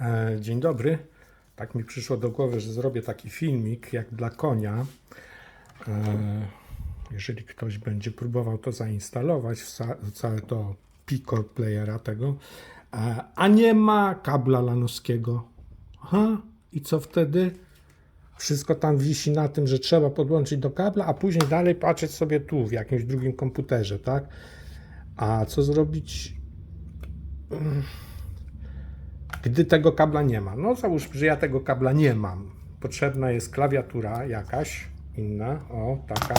E, Dzień dobry. Tak mi przyszło do głowy, że zrobię taki filmik jak dla konia. E, Jeżeli ktoś będzie próbował to zainstalować, wsa- całe to Pico playera tego, e, a nie ma kabla lanowskiego. Aha, i co wtedy? Wszystko tam wisi na tym, że trzeba podłączyć do kabla, a później dalej patrzeć sobie tu, w jakimś drugim komputerze, tak? A co zrobić, gdy tego kabla nie ma? No załóżmy, że ja tego kabla nie mam. Potrzebna jest klawiatura jakaś inna, o taka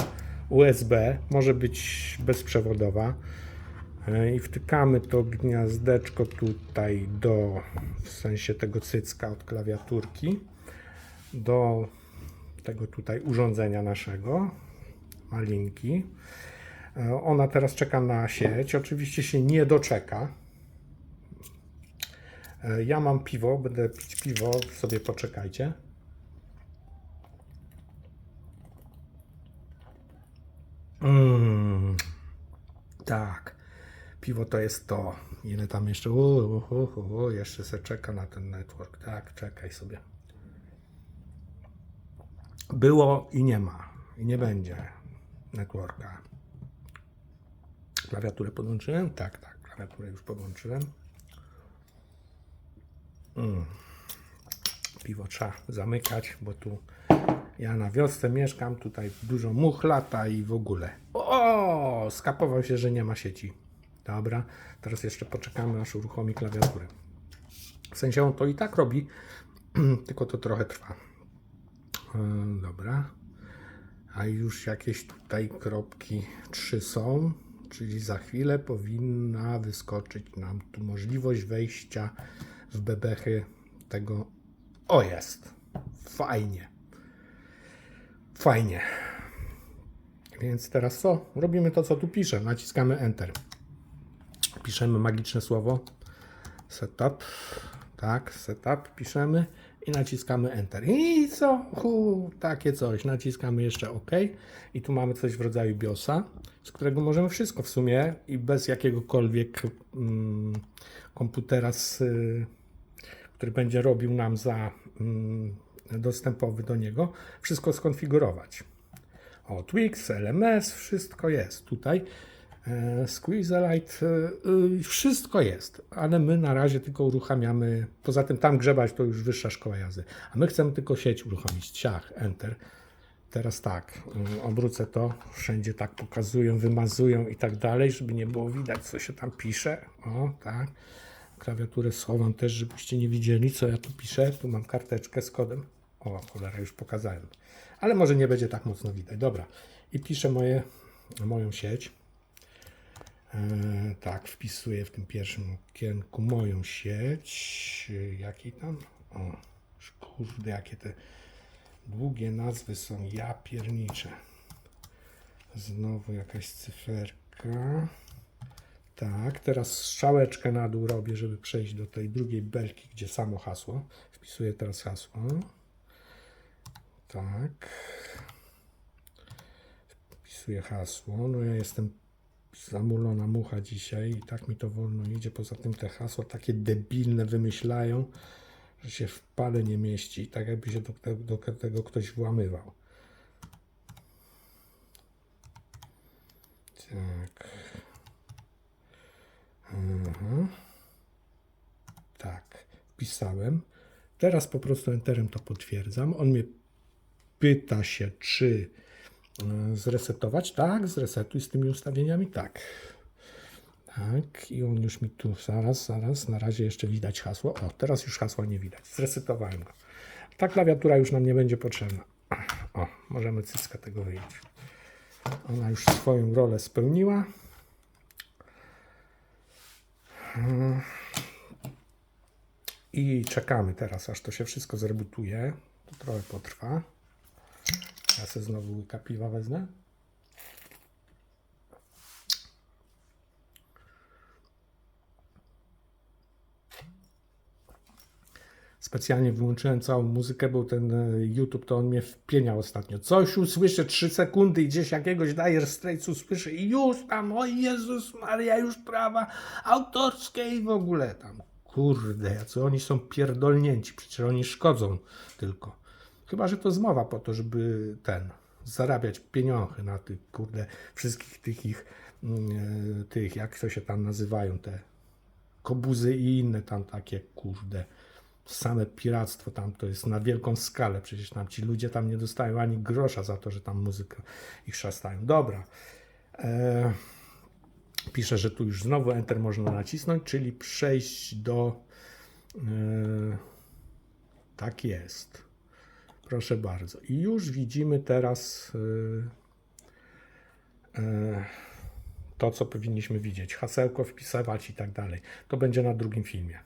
USB, może być bezprzewodowa. E, I wtykamy to gniazdeczko tutaj do, w sensie tego cycka od klawiaturki, do tego tutaj urządzenia naszego, malinki. E, Ona teraz czeka na sieć. Oczywiście się nie doczeka. E, Ja mam piwo, będę pić piwo, sobie poczekajcie. Mm, tak, piwo to jest to. Ile tam jeszcze? U, jeszcze se czeka na ten network. Tak, czekaj sobie. Było i nie ma. I nie będzie networka. Klawiaturę podłączyłem? Tak, tak, klawiaturę już podłączyłem. Mm. Piwo trzeba zamykać, bo tu ja na wiosce mieszkam, tutaj dużo much lata i w ogóle. O, skapował się, że nie ma sieci. Dobra, teraz jeszcze poczekamy, aż uruchomi klawiaturę. W sensie on to i tak robi, tylko to trochę trwa. E, Dobra. A już jakieś tutaj kropki 3 są, czyli za chwilę powinna wyskoczyć nam tu możliwość wejścia w bebechy tego. O jest! Fajnie. Fajnie. Więc teraz co? Robimy to, co tu pisze. Naciskamy Enter. Piszemy magiczne słowo setup. Tak, setup piszemy i naciskamy Enter. I co? Hu, takie coś. Naciskamy jeszcze OK. I tu mamy coś w rodzaju BIOSa, z którego możemy wszystko w sumie i bez jakiegokolwiek mm, komputera, z, y, który będzie robił nam za mm, dostępowy do niego, wszystko skonfigurować. O, Twix, LMS, wszystko jest tutaj. E, Squeezelite, e, e, wszystko jest, ale my na razie tylko uruchamiamy, poza tym tam grzebać to już wyższa szkoła jazdy, a my chcemy tylko sieć uruchomić, ciach, enter. Teraz tak, y, obrócę to, wszędzie tak pokazują, wymazują i tak dalej, żeby nie było widać, co się tam pisze. O, tak. Klawiaturę schowam też, żebyście nie widzieli, co ja tu piszę. Tu mam karteczkę z kodem. O, cholera, już pokazałem. Ale może nie będzie tak mocno widać. Dobra. I piszę moje, moją sieć. E, tak, wpisuję w tym pierwszym okienku moją sieć. E, Jakiej tam? O, kurde, jakie te długie nazwy są. Ja piernicze. Znowu jakaś cyferka. Tak, teraz strzałeczkę na dół robię, żeby przejść do tej drugiej belki, gdzie samo hasło. Wpisuję teraz hasło. Tak. Wpisuję hasło. No ja jestem zamulona mucha dzisiaj i tak mi to wolno idzie. Poza tym te hasła takie debilne wymyślają, że się w pale nie mieści. Tak jakby się do, te- do tego ktoś włamywał. Tak. Mhm. Tak, wpisałem. Teraz po prostu enterem to potwierdzam. On mnie pyta się, czy e, zresetować. Tak, zresetuj z tymi ustawieniami. Tak. Tak, i on już mi tu zaraz, zaraz, na razie jeszcze widać hasło. O, teraz już hasła nie widać. Zresetowałem go. Ta klawiatura już nam nie będzie potrzebna. O, możemy cycka tego wyjąć. Ona już swoją rolę spełniła. I czekamy teraz, aż to się wszystko zrebutuje. To trochę potrwa. Ja sobie znowu łyka piwa wezmę. Specjalnie wyłączyłem całą muzykę, bo ten e, YouTube to on mnie wpieniał ostatnio. Coś usłyszę 3 sekundy i gdzieś jakiegoś Dire Straits usłyszę i już tam, o Jezus Maria, już prawa autorskie i w ogóle tam. Kurde, jacy oni są pierdolnięci, przecież oni szkodzą tylko. Chyba, że to zmowa po to, żeby ten, zarabiać pieniądze na tych, kurde, wszystkich tych ich, mm, tych, jak to się tam nazywają, te kobuzy i inne tam takie, kurde, same piractwo tam to jest na wielką skalę, przecież tam ci ludzie tam nie dostają ani grosza za to, że tam muzykę ich szastają. Dobra. E, pisze, że tu już znowu Enter można nacisnąć, czyli przejść do. E, tak jest. Proszę bardzo. I już widzimy teraz e, e, to, co powinniśmy widzieć. Hasełko wpisywać i tak dalej. To będzie na drugim filmie.